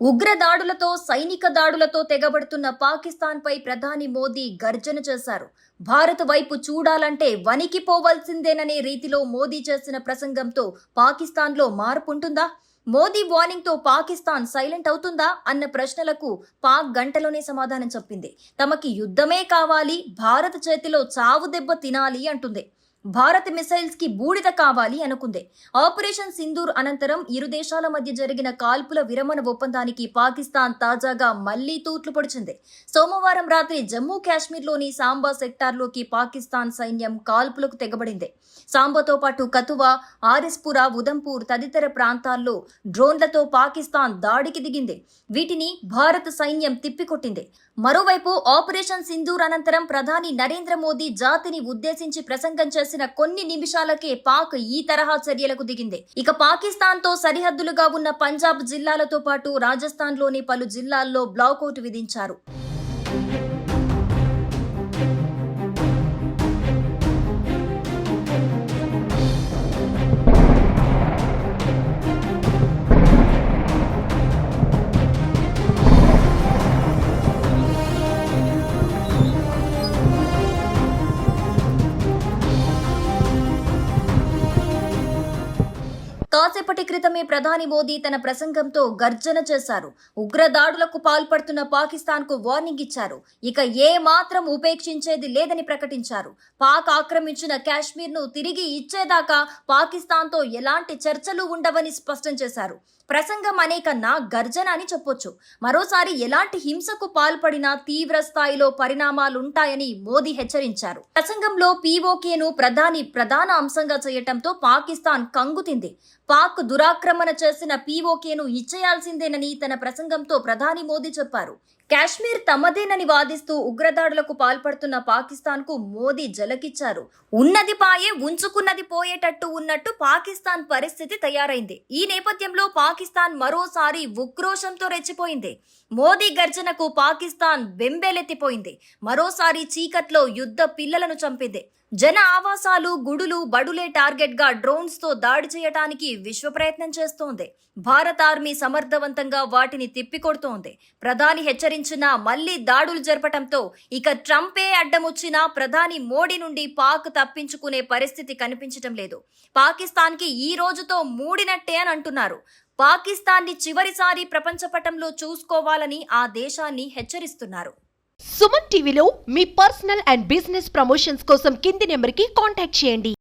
ఉగ్ర దాడులతో సైనిక దాడులతో తెగబడుతున్న పాకిస్తాన్పై ప్రధాని మోదీ గర్జన చేశారు. భారత్ వైపు చూడాలంటే వణికిపోవలసిందేననే రీతిలో మోదీ చేసిన ప్రసంగంతో పాకిస్తాన్లో మార్పు ఉంటుందా మోదీ వార్నింగ్తో పాకిస్తాన్ సైలెంట్ అవుతుందా? అన్న ప్రశ్నలకు పాక్ గంటలోనే సమాధానం చెప్పింది. తమకి యుద్ధమే కావాలి భారత్ చేతిలో చావు దెబ్బ తినాలి అంటుంది. భారత్ మిసైల్స్కి బూడిద కావాలి అనుకుంది. ఆపరేషన్ సింధూర్ అనంతరం ఇరు దేశాల మధ్య జరిగిన కాల్పుల విరమణ ఒప్పందానికి పాకిస్తాన్ తాజాగా మళ్ళీ తూట్లు పొడిచింది. సోమవారం రాత్రి జమ్మూ కాశ్మీర్లోని సాంబా సెక్టార్లోకి పాకిస్తాన్ సైన్యం కాల్పులకు తెగబడింది. సాంబాతో పాటు కతువా ఆరిస్పురా ఉదంపూర్ తదితర ప్రాంతాల్లో డ్రోన్లతో పాకిస్తాన్ దాడికి దిగింది. వీటిని భారత సైన్యం తిప్పికొట్టింది. మరోవైపు ఆపరేషన్ సింధూర్ అనంతరం ప్రధాని నరేంద్ర మోదీ జాతిని ఉద్దేశించి ప్రసంగం చేసిన కొన్ని నిమిషాలకే పాక్ ఈ తరహా చర్యలకు దిగింది. ఇక పాకిస్తాన్తో సరిహద్దులుగా ఉన్న పంజాబ్ జిల్లాలతో పాటు రాజస్థాన్లోని పలు జిల్లాల్లో బ్లాకౌట్ విధించారు. కాసేపటి క్రితమే ప్రధాని మోదీ తన ప్రసంగంతో గర్జన చేశారు. ఉగ్రదాడులకు పాల్పడుతున్న పాకిస్తాన్కు వార్నింగ్ ఇచ్చారు. ఇక ఏ మాత్రం ఉపేక్షించేది లేదని ప్రకటించారు. పాక్ ఆక్రమించిన కాశ్మీర్ను తిరిగి ఇచ్చేదాకా పాకిస్తాన్తో ఎలాంటి చర్చలు ఉండవని స్పష్టం చేశారు. ప్రసంగం అనే కన్నా గర్జన అని చెప్పొచ్చు. మరోసారి ఎలాంటి హింసకు పాల్పడినా తీవ్ర స్థాయిలో పరిణామాలుంటాయని మోదీ హెచ్చరించారు. ప్రసంగంలో పీఓకేను ప్రధాని ప్రధాన అంశంగా చేయటంతో పాకిస్తాన్ కంగుతింది. పాక్ దురాక్రమణ చేసిన పీఓకేను ఇచ్చేయాల్సిందేనని తన ప్రసంగంతో ప్రధాని మోదీ చెప్పారు. కాశ్మీర్ తమదేనని వాదిస్తూ ఉగ్రదాడులకు పాల్పడుతున్న పాకిస్తాన్కు మోదీ జలకిచ్చారు. ఉన్నది పాయే ఉంచుకున్నది పోయేటట్టు ఉన్నట్టు పాకిస్తాన్ పరిస్థితి తయారైంది. ఈ నేపథ్యంలో పాకిస్తాన్ పాకిస్తాన్ మరోసారి ఉక్రోషంతో రెచ్చిపోయింది. మోదీ గర్జనకు పాకిస్తాన్ బెంబేలెత్తిపోయింది మరోసారి చీకట్లో యుద్ధ పిల్లలను చంపింది. జన ఆవాసాలు గుడులు బడులే టార్గెట్గా డ్రోన్స్తో దాడి చేయటానికి విశ్వ ప్రయత్నం చేస్తోంది. భారత ఆర్మీ సమర్థవంతంగా వాటిని తిప్పికొడుతోంది. ప్రధాని హెచ్చరించినా మళ్ళీ దాడులు జరపటంతో ఇక ట్రంపే అడ్డమొచ్చినా ప్రధాని మోడీ నుండి పాక్ తప్పించుకునే పరిస్థితి కనిపించటం లేదు. పాకిస్తాన్కి ఈ రోజుతో మూడినట్టే అని అంటున్నారు. పాకిస్తాన్ని చివరిసారి ప్రపంచ పటంలో చూసుకోవాలని ఆ దేశాన్ని హెచ్చరిస్తున్నారు. సుమన్ టీవీలో మీ పర్సనల్ అండ్ బిజినెస్ ప్రమోషన్స్ కోసం కింది నెంబర్కి కాంటాక్ట్ చేయండి.